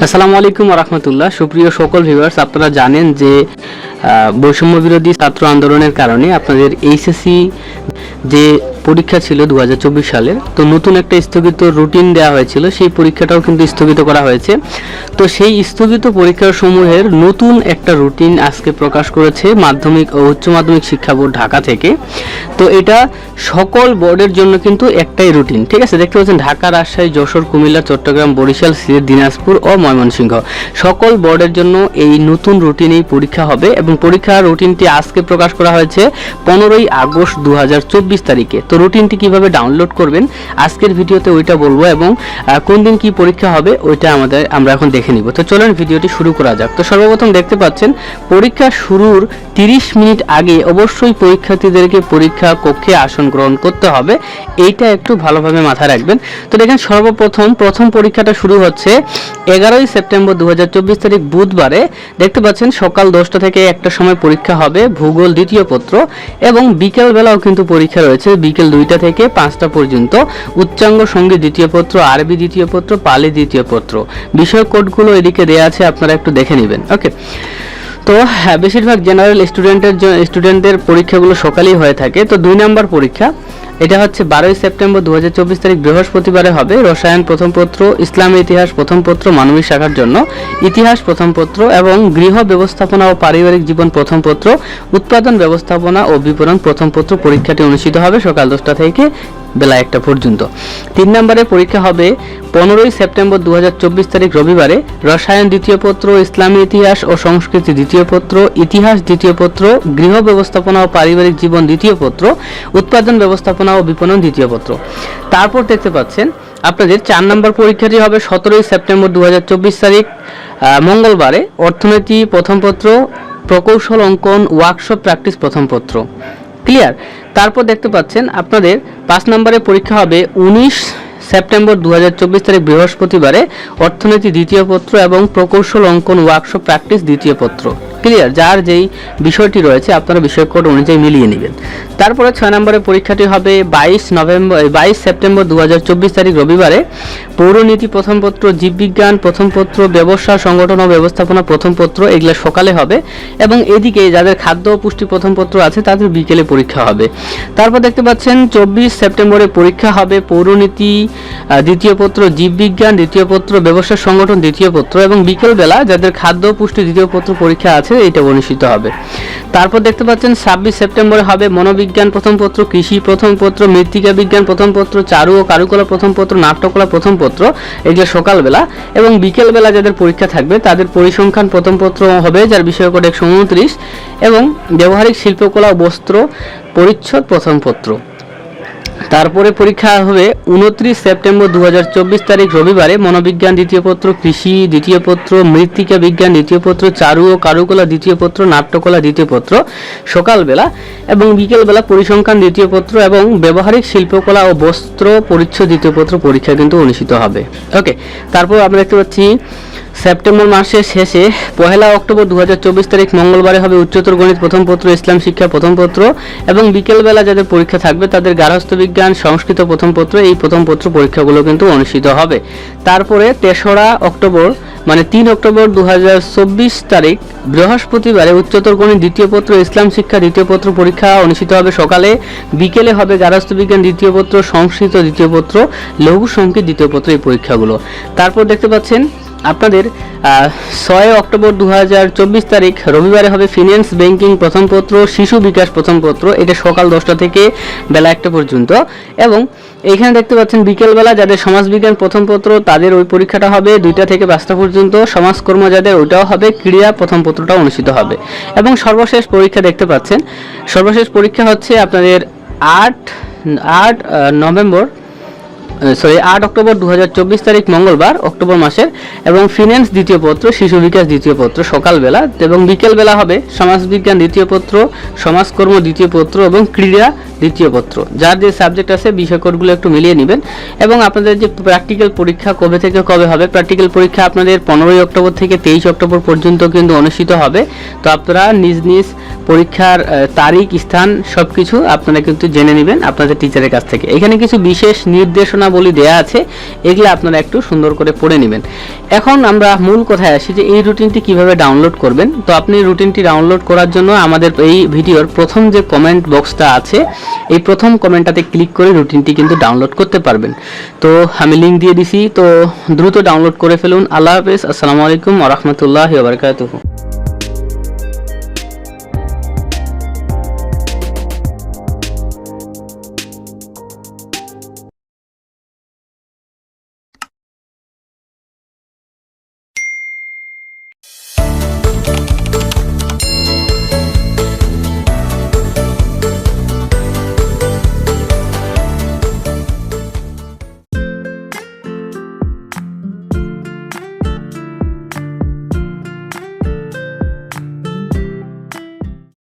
আসসালামু আলাইকুম রহমতুল্লাহ সুপ্রিয় সকল ভিউয়ার্স আপনারা জানেন যে বৈষম্য বিরোধী ছাত্র আন্দোলনের কারণে আপনাদের এইচএসসি যে পরীক্ষা ছিল দু সালের। তো নতুন একটা স্থগিত রুটিন দেওয়া হয়েছিল, সেই পরীক্ষাটাও কিন্তু স্থগিত করা হয়েছে। তো সেই স্থগিত পরীক্ষার সমূহের নতুন একটা রুটিন আজকে প্রকাশ করেছে মাধ্যমিক ও উচ্চ মাধ্যমিক শিক্ষা বোর্ড ঢাকা থেকে। তো এটা সকল বোর্ডের জন্য কিন্তু একটাই রুটিন ঠিক আছে? দেখতে পাচ্ছেন, ঢাকা, রাজশাহী, যশোর, কুমিল্লা, চট্টগ্রাম, বরিশাল, সিলেট, দিনাজপুর ও ময়মনসিংহ। সকল বোর্ডের জন্য এই নতুন রুটিনেই পরীক্ষা হবে এবং পরীক্ষার রুটিনটি আজকে প্রকাশ করা হয়েছে পনেরোই আগস্ট দু হাজার চব্বিশ তারিখে। তো রুটিনটি কীভাবে ডাউনলোড করবেন, আজকের ভিডিওতে ওইটা বলব এবং কোন দিন কি পরীক্ষা হবে ওইটা আমাদের, আমরা এখন দেখে নিব। তো চলুন ভিডিওটি শুরু করা যাক। তো সর্বপ্রথম দেখতে পাচ্ছেন, পরীক্ষা শুরুর 30 মিনিট আগে অবশ্যই পরীক্ষার্থীদেরকে পরীক্ষা কক্ষে আসন গ্রহণ করতে হবে। এইটা একটু ভালোভাবে মাথায় রাখবেন। তো দেখেন, সর্বপ্রথম, প্রথম পরীক্ষাটা শুরু হচ্ছে এগারোই সেপ্টেম্বর দু হাজার চব্বিশ তারিখ বুধবারে। দেখতে পাচ্ছেন, সকাল দশটা থেকে একটা সময় পরীক্ষা হবে, ভূগোল দ্বিতীয় পত্র এবং বিকেল বেলাও কিন্তু পরীক্ষা রয়েছে। বিকেল দুইটা থেকে পাঁচটা পর্যন্ত, উচ্চাঙ্গ সঙ্গে দ্বিতীয় পত্র, আরবি দ্বিতীয় পত্র, পালি দ্বিতীয় পত্র। বিষয় কোডগুলো এদিকে দেওয়া আছে, আপনারা একটু দেখে নেবেন। ওকে। তো হ্যাঁ বেশিরভাগ জেনারেল স্টুডেন্টের স্টুডেন্টদের পরীক্ষাগুলো সকালেই হয়ে থাকে। তো দুই নাম্বার পরীক্ষা এটা হচ্ছে বারোই সেপ্টেম্বর দু হাজার চব্বিশ তারিখ বৃহস্পতিবারে হবে। রসায়ন প্রথম পত্র, ইসলামী ইতিহাস প্রথম পত্র, মানবিক শাখার জন্য। ইতিহাস প্রথম পত্র এবং গৃহ ব্যবস্থাপনা ও পারিবারিক জীবন প্রথম পত্র, উৎপাদন ব্যবস্থাপনা ও বিপণন প্রথম পত্র পরীক্ষাটি অনুষ্ঠিত হবে সকাল দশটা থেকে বেলা একটা পর্যন্ত। তিন নম্বরে পরীক্ষা হবে পনেরোই সেপ্টেম্বর দু হাজার চব্বিশ তারিখ রবিবারে। রসায়ন দ্বিতীয় পত্র, ইসলামী ইতিহাস ও সংস্কৃতি দ্বিতীয় পত্র, ইতিহাস দ্বিতীয় পত্র, গৃহ ব্যবস্থাপনা ও পারিবারিক জীবন দ্বিতীয় পত্র, উৎপাদন ব্যবস্থাপনা ও বিপণন দ্বিতীয় পত্র। তারপর দেখতে পাচ্ছেন আপনাদের চার নম্বর পরীক্ষাটি হবে সতেরোই সেপ্টেম্বর দু হাজার চব্বিশ তারিখ মঙ্গলবারে। অর্থনীতি প্রথম পত্র, প্রকৌশল অঙ্কন ওয়ার্কশপ প্র্যাকটিস প্রথম পত্র। ক্লিয়ার তারপর দেখতে পাচ্ছেন আপনাদের পাঁচ নম্বরে পরীক্ষা হবে উনিশ সেপ্টেম্বর দু হাজার চব্বিশ তারিখ বৃহস্পতিবারে। অর্থনীতি দ্বিতীয় পত্র এবং প্রকৌশল অঙ্কন ওয়ার্কশপ প্র্যাকটিস দ্বিতীয় পত্র। ক্লিয়ার যার যেই বিষয়টি রয়েছে, আপনারা বিষয় কোড অনুযায়ী মিলিয়ে নেবেন। তারপরে ছয় নম্বরে পরীক্ষাটি হবে বাইশ নভেম্বর বাইশ সেপ্টেম্বর দু হাজার চব্বিশ তারিখ রবিবারে। পৌরনীতি প্রথম পত্র, জীববিজ্ঞান প্রথম পত্র ব্যবসা সংগঠন ও ব্যবস্থাপনা প্রথম পত্র, এগুলো সকালে হবে। এবং এদিকে যাদের খাদ্য ও পুষ্টি প্রথম পত্র আছে, তাদের বিকেলে পরীক্ষা হবে। তারপর দেখতে পাচ্ছেন, চব্বিশ সেপ্টেম্বরে পরীক্ষা হবে পৌরনীতি দ্বিতীয় পত্র, জীববিজ্ঞান, দ্বিতীয় পত্র ব্যবসা সংগঠন, দ্বিতীয় পত্র। এবং বিকেলবেলা যাদের খাদ্য পুষ্টি দ্বিতীয় পত্র পরীক্ষা আছে এটা অনুষ্ঠিত হবে। তারপর দেখতে পাচ্ছেন, ছাব্বিশ সেপ্টেম্বরে হবে মনোবিজ্ঞান প্রথম পত্র, কৃষি প্রথম পত্র, মৃত্তিকা বিজ্ঞান প্রথম পত্র, চারু ও কারুকলা প্রথম পত্র, নাট্যকলা প্রথম পত্র এগুলো সকালবেলা এবং বিকেলবেলা যাদের পরীক্ষা থাকবে, তাদের পরিসংখ্যান প্রথম পত্র হবে, যার বিষয় কোড একশো উনত্রিশ এবং ব্যবহারিক শিল্পকলা বস্ত্র পরিচ্ছদ প্রথম পত্র। তারপরে পরীক্ষা হবে উনত্রিশ সেপ্টেম্বর দু হাজার চব্বিশ তারিখ রবিবারে মনোবিজ্ঞান দ্বিতীয় পত্র, কৃষি দ্বিতীয় পত্র, মৃত্তিকা বিজ্ঞান দ্বিতীয় পত্র, চারু ও কারুকলা দ্বিতীয় পত্র, নাট্যকলা দ্বিতীয় পত্র সকালবেলা এবং বিকেলবেলা পরিসংখ্যান দ্বিতীয় পত্র এবং ব্যবহারিক শিল্পকলা ও বস্ত্র পরিচ্ছদ দ্বিতীয় পত্র পরীক্ষা কিন্তু অনুষ্ঠিত হবে। ওকে তারপর আমরা দেখতে পাচ্ছি সেপ্টেম্বর মাসের শেষে পহেলা অক্টোবর দু হাজার চব্বিশ তারিখ মঙ্গলবারে হবে উচ্চতর গণিত প্রথম পত্র, ইসলাম শিক্ষা প্রথম পত্র এবং বিকেলবেলা যাদের পরীক্ষা থাকবে তাদের গার্হস্থ্য বিজ্ঞান, সংস্কৃত প্রথম পত্র, এই প্রথম পত্র পরীক্ষাগুলো কিন্তু অনুষ্ঠিত হবে। তারপরে তেসরা অক্টোবর মানে তিন অক্টোবর দু হাজার চব্বিশ তারিখ বৃহস্পতিবারে উচ্চতর গণিত দ্বিতীয় পত্র, ইসলাম শিক্ষা দ্বিতীয় পত্র পরীক্ষা অনুষ্ঠিত হবে সকালে। বিকেলে হবে গার্হস্থ্য বিজ্ঞান দ্বিতীয় পত্র, সংস্কৃত দ্বিতীয় পত্র, লঘু সংকেত দ্বিতীয় পত্র এই পরীক্ষাগুলো। তারপর দেখতে পাচ্ছেন আপনাদের ছয় অক্টোবর দু হাজার চব্বিশ তারিখ রবিবারে হবে ফিনান্স ব্যাংকিং প্রথম পত্র, শিশু বিকাশ প্রথম পত্র, এটা সকাল দশটা থেকে বেলা একটা পর্যন্ত। এবং এখানে দেখতে পাচ্ছেন বিকেলবেলা যাদের সমাজবিজ্ঞান প্রথম পত্র, তাদের ওই পরীক্ষাটা হবে দুইটা থেকে পাঁচটা পর্যন্ত। সমাজকর্ম যাদের, ওইটাও হবে, ক্রীড়া প্রথম পত্রটা অনুষ্ঠিত হবে। এবং সর্বশেষ পরীক্ষা দেখতে পাচ্ছেন, সর্বশেষ পরীক্ষা হচ্ছে আপনাদের আট আট নভেম্বর সরি আট অক্টোবর দু হাজার চব্বিশ তারিখ, মঙ্গলবার, অক্টোবর মাসের, এবং ফিনান্স দ্বিতীয় পত্র, শিশু বিকাশ দ্বিতীয় পত্র, সকালবেলা, এবং বিকেলবেলা হবে সমাজবিজ্ঞান দ্বিতীয় পত্র, সমাজকর্ম দ্বিতীয় পত্র, এবং ক্রীড়া দ্বিতীয় পত্র। যার যে সাবজেক্ট আছে, বিষয়কোডগুলো একটু মিলিয়ে নেবেন। এবং আপনাদের যে প্র্যাকটিক্যাল পরীক্ষা কবে থেকে কবে হবে প্র্যাকটিক্যাল পরীক্ষা আপনাদের পনেরোই অক্টোবর থেকে তেইশ অক্টোবর পর্যন্ত কিন্তু অনুষ্ঠিত হবে। তো আপনারা নিজ নিজ পরীক্ষার তারিখ, স্থান সব কিছু আপনারা কিন্তু জেনে নেবেন আপনাদের টিচারের কাছ থেকে। এখানে কিছু বিশেষ নির্দেশনা নিয়মাবলী দেয়া আছে, এগুলো আপনারা একটু সুন্দর করে পড়ে নেবেন। এখন আমরা মূল কথায় আসি যে এই রুটিনটি কীভাবে ডাউনলোড করবেন। তো আপনি রুটিনটি ডাউনলোড করার জন্য আমাদের এই ভিডিওর প্রথম যে কমেন্ট বক্সটা আছে, এই প্রথম কমেন্টটাতে ক্লিক করে রুটিনটি কিন্তু ডাউনলোড করতে পারবেন। তো আমি লিঙ্ক দিয়ে দিছি, তো দ্রুত ডাউনলোড করে ফেলুন। আল্লাহ হাফেজ, আসসালামু আলাইকুম ওরহমতুল্লাহ বারকাতুহু।